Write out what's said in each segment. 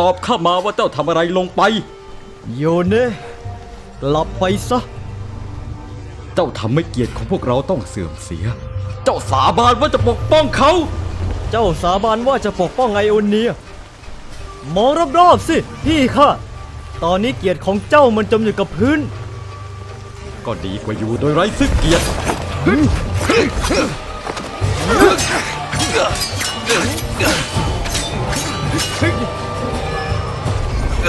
ตอบข้ามาว่าเจ้าทำอะไรลงไป โยเนะกลับไปซะ เจ้าทำให้เกียรติของพวกเราต้องเสื่อมเสีย เจ้าสาบานว่าจะปกป้องเขา เจ้าสาบานว่าจะปกป้องไอโอเนียมองรอบๆสิ พี่ข้าตอนนี้เกียรติของเจ้ามันจมอยู่กับพื้น ก็ดีกว่าอยู่โดยไร้ซึ่งเกียรตินี่ ข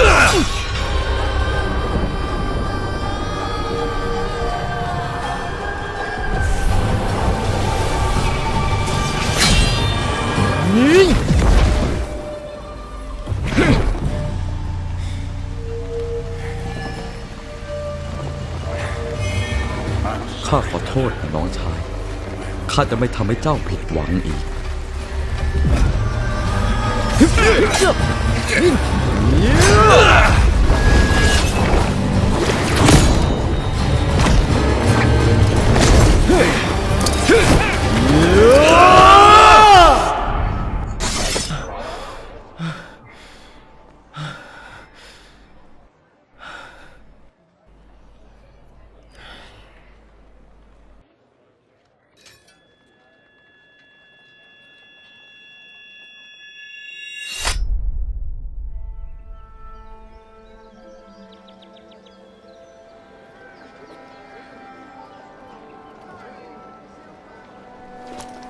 ้าขอโทษน้องชาย ข้าจะไม่ทำให้เจ้าผิดหวังอีก よっ!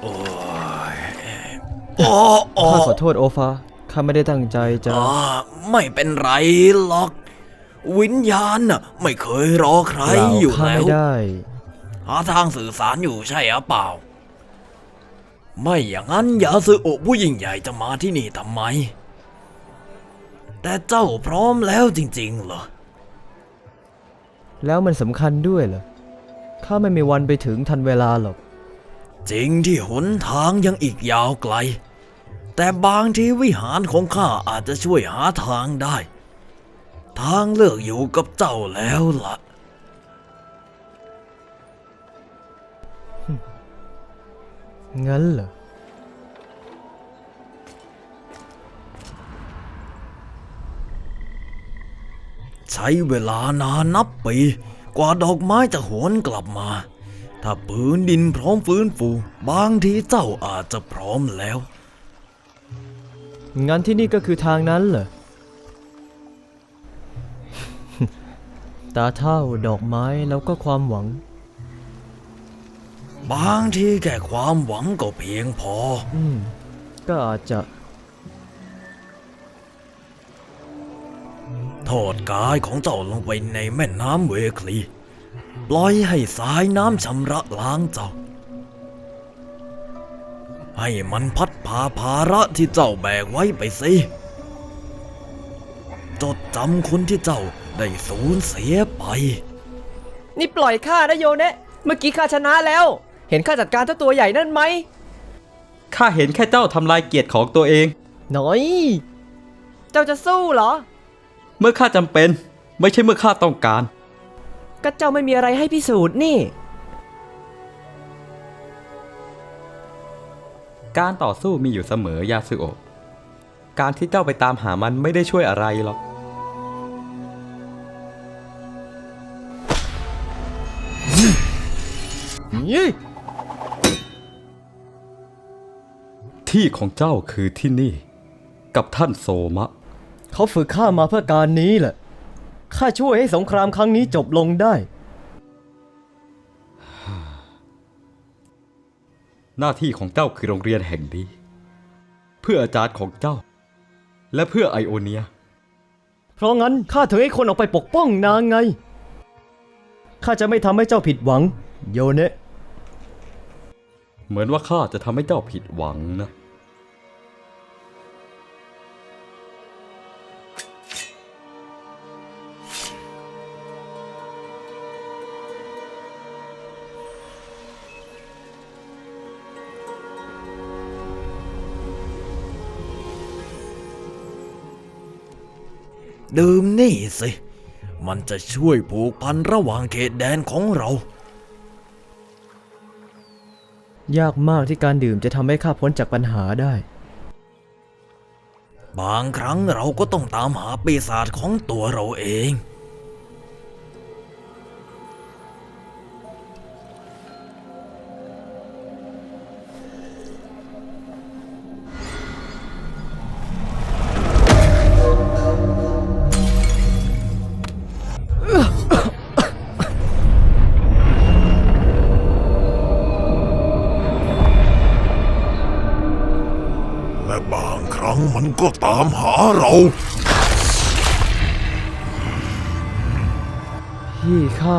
อ๋ออ๋อข้าขอโทษโอฟาข้าไม่ได้ตั้งใจจะ อ่าไม่เป็นไรหรอก วิญญาณน่ะไม่เคยรอใครเปล่าอยู่ข้าแล้วไม่ได้ หาทางสื่อสารอยู่ใช่หรือเปล่า ไม่อย่างนั้นยาสือโอะผู้ยิ่งใหญ่จะมาที่นี่ทำไม แต่เจ้าพร้อมแล้วจริงๆเหรอ แล้วมันสำคัญด้วยเหรอข้าไม่มีวันไปถึงทันเวลาหรอก จริงที่หนทางยังอีกยาวไกล แต่บางทีวิหารของข้าอาจจะช่วยหาทางได้ ทางเลือกอยู่กับเจ้าแล้วล่ะ งั้นเหรอใช้เวลานานนับปี กว่าดอกไม้จะหวนกลับมา ถ้าปืนดินพร้อมฟื้นฟู บางทีเจ้าอาจจะพร้อมแล้ว งั้นที่นี่ก็คือทางนั้นเหรอ ตาเท่าดอกไม้แล้วก็ความหวัง บางทีแค่ความหวังก็เพียงพอ อืม ก็อาจจะโทษกายของเจ้าลงไปในแม่น้ำเวคลีป ล่อยให้สายน้ำชำระล้างเจ้า ให้มันพัดพาภาระที่เจ้าแบกไว้ไปสิ จดจำคนที่เจ้าได้สูญเสียไป นี่ปล่อยข้านะโยเนะเมื่อกี้ข้าชนะแล้ว เห็นข้าจัดการเจ้าตัวใหญ่นั่นไหม ข้าเห็นแค่เจ้าทำลายเกียรติของตัวเองหน่อย เจ้าจะสู้เหรอ เมื่อข้าจำเป็น ไม่ใช่เมื่อข้าต้องการ ก็เจ้าไม่มีอะไรให้พิสูจน์นี่ การต่อสู้มีอยู่เสมอยาสึโอะการที่เจ้าไปตามหามันไม่ได้ช่วยอะไรหรอกนี่ที่ของเจ้าคือที่นี่ กับท่านโซมะ เขาฝึกข้ามาเพื่อการนี้แหละ ข้าช่วยให้สงครามครั้งนี้จบลงได้ หน้าที่ของเจ้าคือโรงเรียนแห่งนี้ เพื่ออาจารย์ของเจ้า และเพื่อไอโอเนีย เพราะงั้นข้าถึงให้คนออกไปปกป้องนางไง ข้าจะไม่ทำให้เจ้าผิดหวัง โยเนะ เหมือนว่าข้าจะทำให้เจ้าผิดหวังนะ ดื่มนี่สิ มันจะช่วยผูกพันระหว่างเขตแดนของเรา ยากมากที่การดื่มจะทำให้ข้าพ้นจากปัญหาได้ บางครั้งเราก็ต้องตามหาปีศาจของตัวเราเอง มันก็ตามหาเราพี่ข้า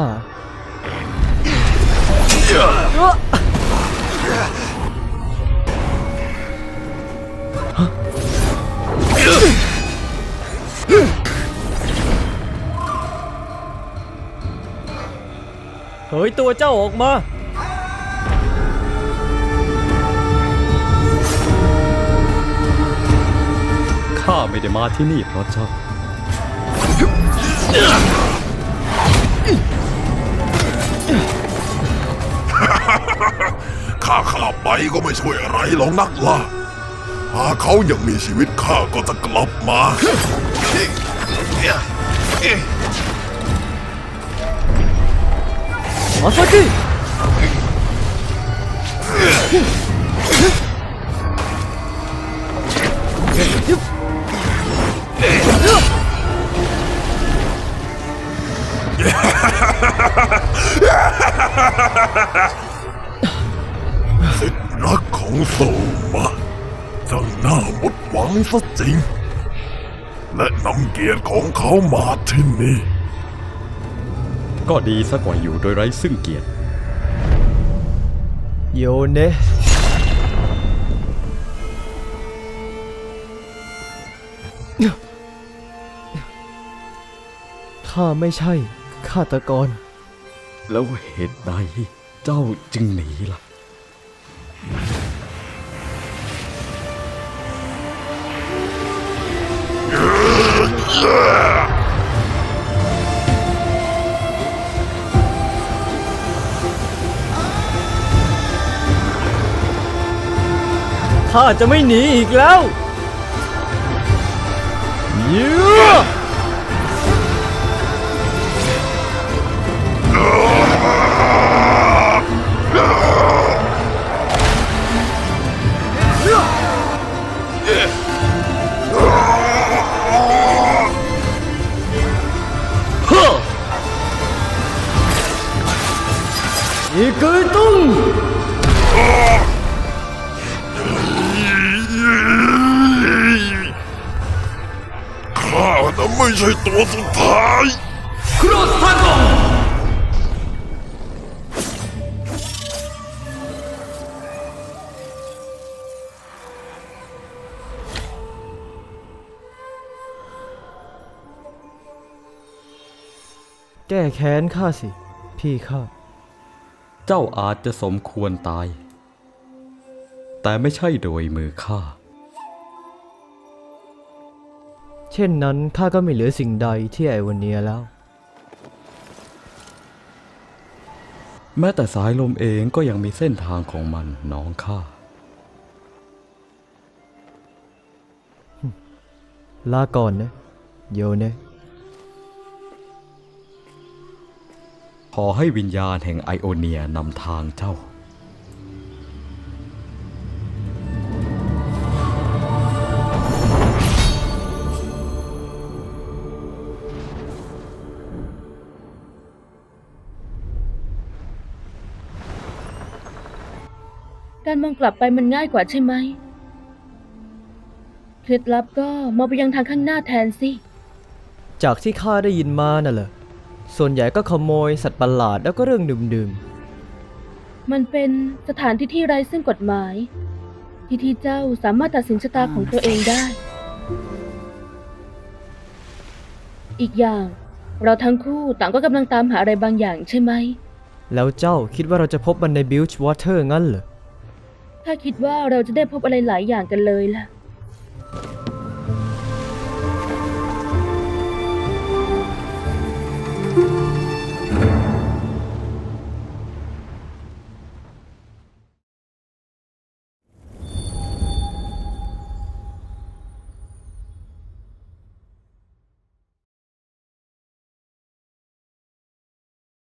เฮ้ยตัวเจ้าออกมา ข้าไม่ได้มาที่นี่เพราะเจ้า ข้าข้าไปก็ไม่ช่วยอะไรหรอกนักล่ะหากเขายังมีชีวิตข้าก็จะกลับมา มาสักิ สิทธิรักของโซมาจังหน้าหมดหวังซะจริง และนำเกียรติของเขามาที่นี่ ก็ดีซะกว่าอยู่โดยไร้ซึ่งเกียรติ โยเนะ ข้าไม่ใช่ฆาตกร แล้วเหตุใดเจ้าจึงหนีล่ะ ข้าจะไม่หนีอีกแล้วเออีกึยตุ้งข้าน่ะไม่ใช่ตัวสุดท้ายแก้แค้นข้าสิ พี่ข้า เจ้าอาจจะสมควรตาย แต่ไม่ใช่โดยมือข้า เช่นนั้นข้าก็ไม่เหลือสิ่งใดที่ไอวันเนียแล้ว แม้แต่สายลมเองก็ยังมีเส้นทางของมันน้องข้า ลาก่อนนะ โยเนะ ขอให้วิญญาณแห่งไอโอเนียนำทางเจ้า การมองกลับไปมันง่ายกว่าใช่ไหม เคล็ดลับก็มองไปยังทางข้างหน้าแทนสิ จากที่ข้าได้ยินมาน่ะเหรอ ส่วนใหญ่ก็ขโมยสัตว์ประหลาดแล้วก็เรื่องดื่มมันเป็นสถานที่ที่ไร้ซึ่งกฎหมาย ที่ที่เจ้าสามารถตัดสินชะตาของตัวเองได้ อีกอย่าง เราทั้งคู่ต่างก็กำลังตามหาอะไรบางอย่างใช่ไหม ๆ แล้วเจ้าคิดว่าเราจะพบมันในบิลช์วอเตอร์งั้นเหรอ ถ้าคิดว่าเราจะได้พบอะไรหลายอย่างกันเลยล่ะ